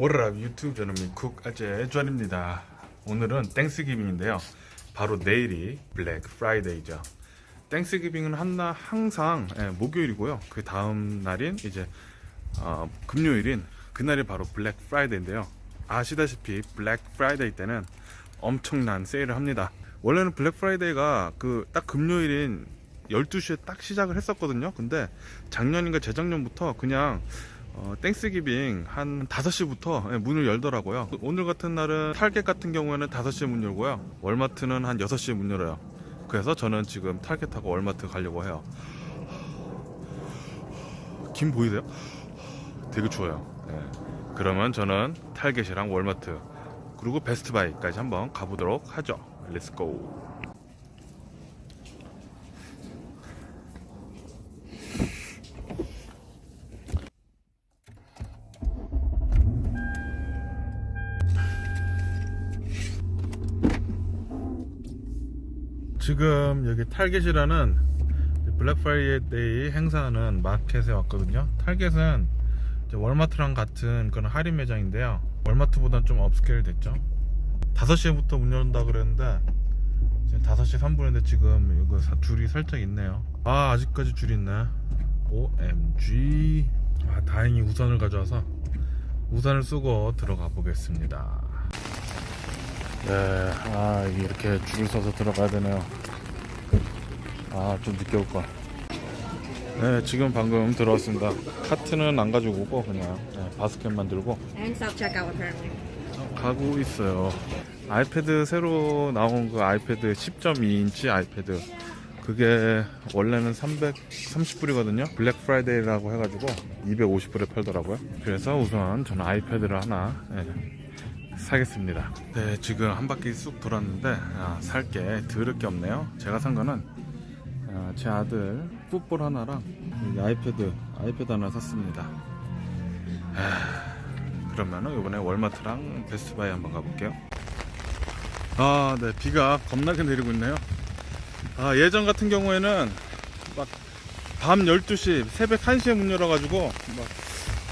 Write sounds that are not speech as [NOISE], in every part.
워라랍 유튜브 저는 미쿡 아재 주한입니다. 오늘은 땡스기빙인데요. 바로 내일이 블랙 프라이데이죠. 땡스기빙은 한나 항상 예, 목요일이고요. 그 다음 날인 이제 어, 금요일인 그날이 바로 블랙 프라이데이인데요. 아시다시피 블랙 프라이데이 때는 엄청난 세일을 합니다. 원래는 블랙 프라이데이가 그 딱 금요일인 12시에 딱 시작을 했었거든요. 근데 작년인가 재작년부터 그냥 어, 땡스기빙 한 5시부터 예, 문을 열더라고요. 오늘 같은 날은 탈겟 같은 경우에는 5시에 문 열고요. 월마트는 한 6시에 문 열어요. 그래서 저는 지금 탈겟하고 월마트 가려고 해요. 김 보이세요? 되게 추워요. 예. 그러면 저는 탈겟이랑 월마트 그리고 베스트바이까지 한번 가보도록 하죠. 렛츠고. 지금 여기 탈겟이라는 블랙 프라이데이 행사하는 마켓에 왔거든요. 탈겟은 월마트랑 같은 그런 할인 매장인데요. 월마트보다는 좀 업스케일 됐죠. 5시부터 문 열린다 그랬는데 지금 5시 3분인데 지금 이거 사- 줄이 살짝 있네요. 아 아직까지 줄이 있네. OMG. 아 다행히 우산을 가져와서 우산을 쓰고 들어가 보겠습니다. 네, 아 이렇게 줄을 서서 들어가야 되네요. 아 좀 늦게 올 걸. 네, 지금 방금 들어왔습니다. 카트는 안 가지고 오고 그냥 네, 바스켓만 들고. 가고 있어요. 아이패드 새로 나온 그 아이패드 10.2인치 아이패드 그게 원래는 330불이거든요. 블랙 프라이데이라고 해가지고 250불에 팔더라고요. 그래서 우선 저는 아이패드를 하나 예, 사겠습니다. 네, 지금 한 바퀴 쑥 돌았는데 아, 살게 들을 게 없네요. 제가 산 거는 아, 제 아들 풋볼 하나랑 이 아이패드 아이패드 하나 샀습니다. 그러면은 이번에 월마트랑 베스트바이 한번 가볼게요. 아, 네, 비가 겁나게 내리고 있네요. 아, 예전 같은 경우에는 막 밤 12시, 새벽 1시에 문 열어가지고 막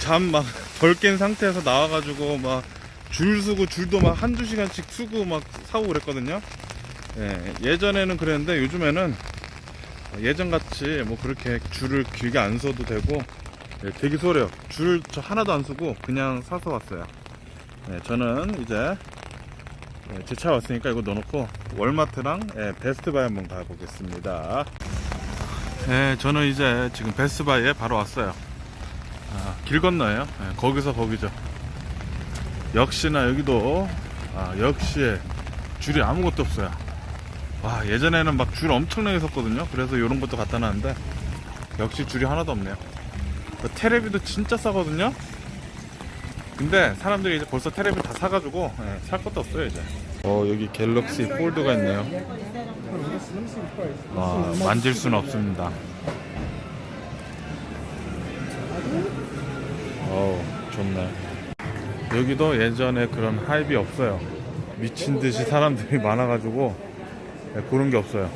잠 막 [LAUGHS] 덜 깬 상태에서 나와가지고 막 줄 서고 줄도 막 한두 시간씩 쓰고 막 사고 그랬거든요. 예, 예전에는 그랬는데 요즘에는 예전 같이 뭐 그렇게 줄을 길게 안 서도 되고 네, 되게 소래요. 줄 저 하나도 안 쓰고 그냥 사서 왔어요. 네, 저는 이제 네, 제차 왔으니까 이거 넣어놓고 월마트랑 예, 베스트바이 한번 가보겠습니다. 네, 저는 이제 지금 베스트바이에 바로 왔어요. 아, 길 건너예요. 네, 거기서 거기죠. 역시나 여기도 아, 역시 줄이 아무것도 없어요. 와 예전에는 막 줄 엄청나게 섰거든요. 그래서 이런 것도 갖다 놨는데 역시 줄이 하나도 없네요. 그 테레비도 진짜 싸거든요. 근데 사람들이 이제 벌써 테레비 다 사가지고 예, 살 것도 없어요 이제. 어 여기 갤럭시 폴드가 있네요. 와 만질 수는 없습니다. 어우 좋네. 여기도 예전에 그런 하이비 없어요. 미친 듯이 사람들이 [LAUGHS] 많아가지고 예, 그런 게 없어요.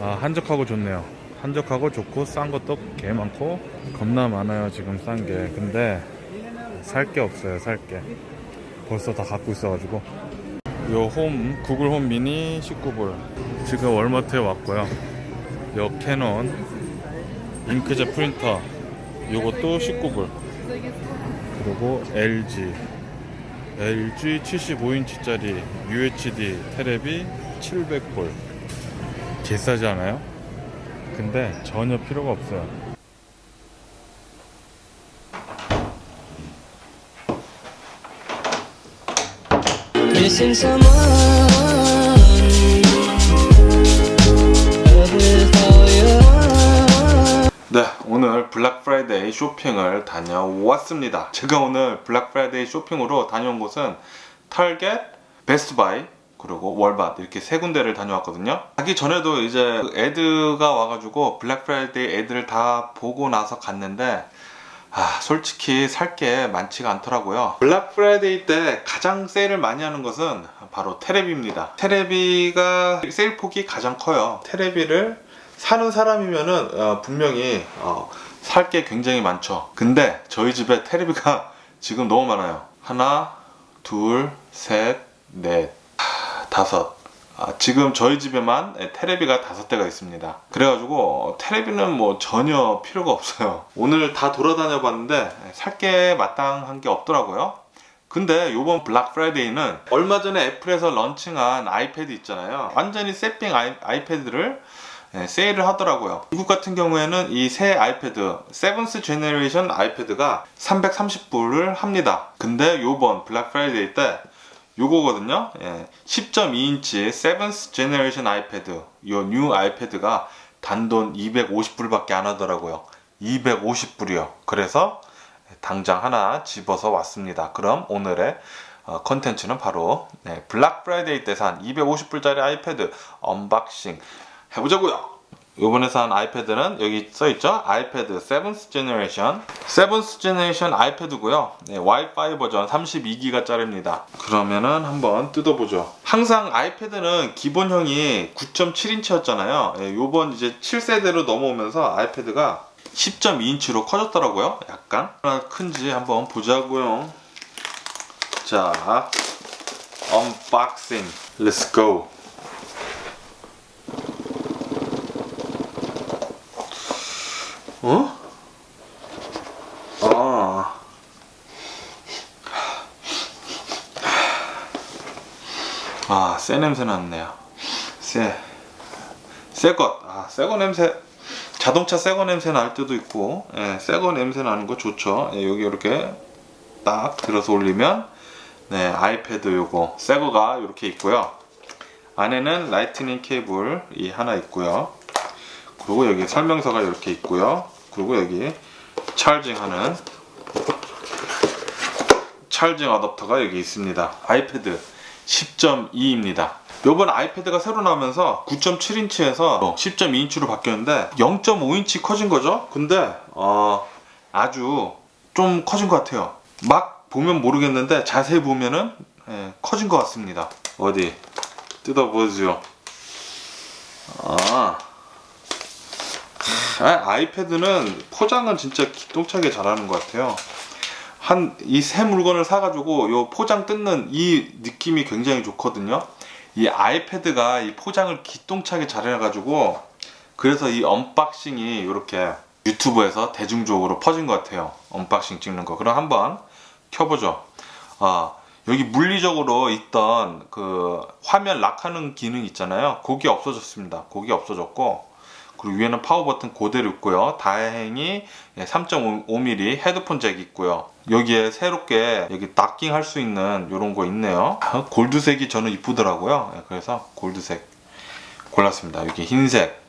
아 한적하고 좋네요. 한적하고 좋고 싼 것도 개 많고 겁나 많아요 지금 싼 게. 근데 살 게 없어요 살 게. 벌써 다 갖고 있어가지고. 요 홈 구글 홈 미니 19불. 지금 월마트에 왔고요. 요 캐논 잉크젯 프린터 요것도 19불. 그리고 LG LG 75인치짜리 UHD 테레비 700불. 비싸지 않아요? 근데 전혀 필요가 없어요. Missing someone 오늘 블랙 프라이데이 쇼핑을 다녀왔습니다. 제가 오늘 블랙 프라이데이 쇼핑으로 다녀온 곳은 탈겟, 베스트바이, 그리고 월밭 이렇게 세 군데를 다녀왔거든요. 가기 전에도 이제 그 애드가 와가지고 블랙 프라이데이 애드를 다 보고 나서 갔는데 아, 솔직히 살 게 많지가 않더라고요. 블랙 프라이데이 때 가장 세일을 많이 하는 것은 바로 테레비입니다. 테레비가 세일 폭이 가장 커요. 테레비를 사는 사람이면은 어, 분명히 살게 굉장히 많죠. 근데 저희 집에 테레비가 [LAUGHS] 지금 너무 많아요. 하나, 둘, 셋, 넷, 하, 다섯. 아, 지금 저희 집에만 예, 테레비가 다섯 대가 있습니다. 그래가지고 테레비는 뭐 전혀 필요가 없어요. 오늘 다 돌아다녀 봤는데 살 게 마땅한 게 없더라고요. 근데 요번 블락 프라이데이는 얼마 전에 애플에서 런칭한 아이패드 있잖아요. 완전히 새삥 아이, 아이패드를 예, 세일을 하더라고요. 미국 같은 경우에는 이 새 아이패드, 세븐스 제너레이션 아이패드가 330불을 합니다. 근데 요번 블락 프라이데이 때 요거거든요. 예, 10.2인치 세븐스 제너레이션 아이패드, 요 뉴 아이패드가 단돈 250불밖에 안 하더라고요. 250불이요. 그래서 당장 하나 집어서 왔습니다. 그럼 오늘의 어, 컨텐츠는 바로 네, 블락 프라이데이 때 산 250불짜리 아이패드 언박싱 해보자고요. 요번에 산 아이패드는 여기 써있죠? 아이패드 7th 제너레이션 7th 제너레이션 아이패드고요. 네, 와이파이 버전 32기가 짜리입니다. 그러면은 한번 뜯어보죠. 항상 아이패드는 기본형이 9.7인치였잖아요. 예, 요번 이제 7세대로 넘어오면서 아이패드가 10.2인치로 커졌더라고요. 약간 얼마나 큰지 한번 보자고요. 자 언박싱 렛츠 고 어? 아. 아, 새 냄새 났네요. 새. 새 것. 아, 새거 냄새. 자동차 새거 냄새 날 때도 있고, 예, 새거 냄새 나는 거 좋죠. 예, 여기 이렇게 딱 들어서 올리면, 네, 아이패드 요거, 새 거가 이렇게 있고요. 안에는 라이트닝 케이블이 하나 있고요. 그리고 여기 설명서가 이렇게 있고요. 그리고 여기 찰징하는 찰징 어댑터가 여기 있습니다. 아이패드 10.2입니다. 요번 아이패드가 새로 나오면서 9.7인치에서 10.2인치로 바뀌었는데 0.5인치 커진 거죠. 근데 어, 아주 좀 커진 것 같아요. 막 보면 모르겠는데 자세히 보면은 예, 커진 것 같습니다. 어디 뜯어보죠. 아. 아, 아이패드는 포장은 진짜 기똥차게 잘하는 것 같아요. 한 이 새 물건을 사가지고 요 포장 뜯는 이 느낌이 굉장히 좋거든요. 이 아이패드가 이 포장을 기똥차게 잘 해가지고 그래서 이 언박싱이 이렇게 유튜브에서 대중적으로 퍼진 것 같아요. 언박싱 찍는 거. 그럼 한번 켜보죠. 아 여기 물리적으로 있던 그 화면 락하는 기능 있잖아요. 그게 없어졌습니다. 그게 없어졌고 그리고 위에는 파워 버튼 그대로 있고요. 다행히 3.5mm 헤드폰 잭 있고요. 여기에 새롭게 여기 닥킹 할 수 있는 이런 거 있네요. 아, [LAUGHS] 골드색이 저는 이쁘더라고요. 네, 그래서 골드색 골랐습니다. 여기 흰색,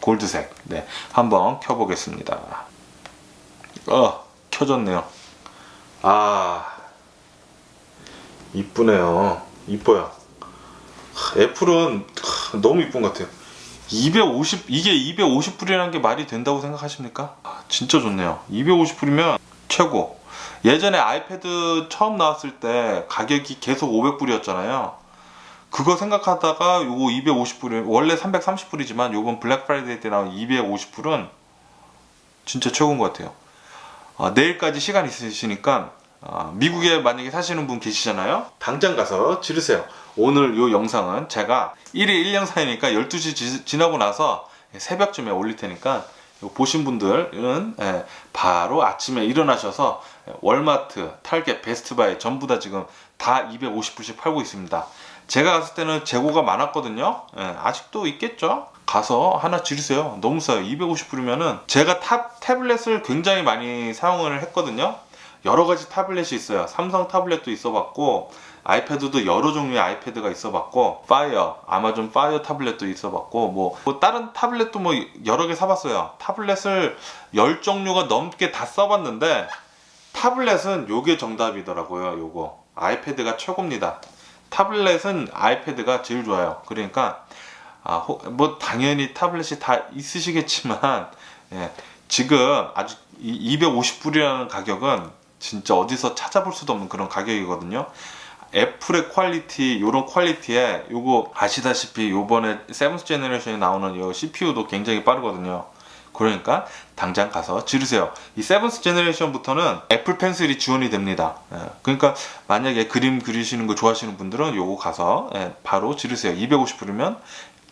골드색. 네, 한번 켜보겠습니다. 어, 켜졌네요. 아, 이쁘네요. 이뻐요. 하, 애플은 하, 너무 이쁜 것 같아요. 250 이게 250불이라는 게 말이 된다고 생각하십니까? 아, 진짜 좋네요. 250불이면 최고. 예전에 아이패드 처음 나왔을 때 가격이 계속 500불이었잖아요. 그거 생각하다가 요거 250불이 원래 330불이지만 요번 블랙 프라이데이 때 나온 250불은 진짜 최고인 것 같아요. 아, 내일까지 시간 있으시니까 아, 미국에 만약에 사시는 분 계시잖아요. 당장 가서 지르세요. 오늘 요 영상은 제가 1일 1영상이니까 12시 지, 지나고 나서 새벽쯤에 올릴 테니까 요 보신 분들은 예, 바로 아침에 일어나셔서 월마트, 탈겟, 베스트바이 전부 다 지금 다 250불씩 팔고 있습니다. 제가 갔을 때는 재고가 많았거든요. 예, 아직도 있겠죠? 가서 하나 지르세요. 너무 싸요. 250불이면은 제가 탑 태블릿을 굉장히 많이 사용을 했거든요. 여러 가지 타블렛이 있어요. 삼성 타블렛도 있어 봤고 아이패드도 여러 종류의 아이패드가 있어봤고 파이어, 아마존 파이어 타블렛도 있어봤고 뭐, 뭐 다른 타블렛도 뭐 여러 개 사봤어요. 타블렛을 10종류가 넘게 다 써봤는데 타블렛은 요게 정답이더라고요. 요거 아이패드가 최고입니다. 타블렛은 아이패드가 제일 좋아요. 그러니까 아, 호- 뭐 당연히 타블렛이 다 있으시겠지만 예, 지금 아주 250불이라는 가격은 진짜 어디서 찾아볼 수도 없는 그런 가격이거든요. 애플의 퀄리티, 요런 퀄리티에 요거 아시다시피 요번에 세븐스 제너레이션에 나오는 요 CPU도 굉장히 빠르거든요. 그러니까 당장 가서 지르세요. 이 세븐스 제너레이션부터는 애플 펜슬이 지원이 됩니다. 예, 그러니까 만약에 그림 그리시는 거 좋아하시는 분들은 요거 가서 예, 바로 지르세요. 250불이면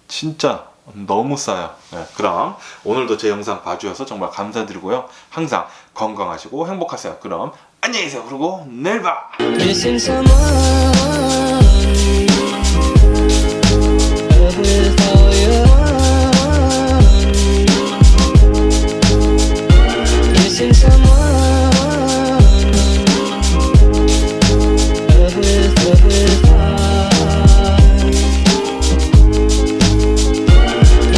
진짜 너무 싸요. 예, 그럼 오늘도 제 영상 봐주셔서 정말 감사드리고요. 항상 건강하시고 행복하세요. 그럼 안녕히 계세요. 그리고 내일 봐.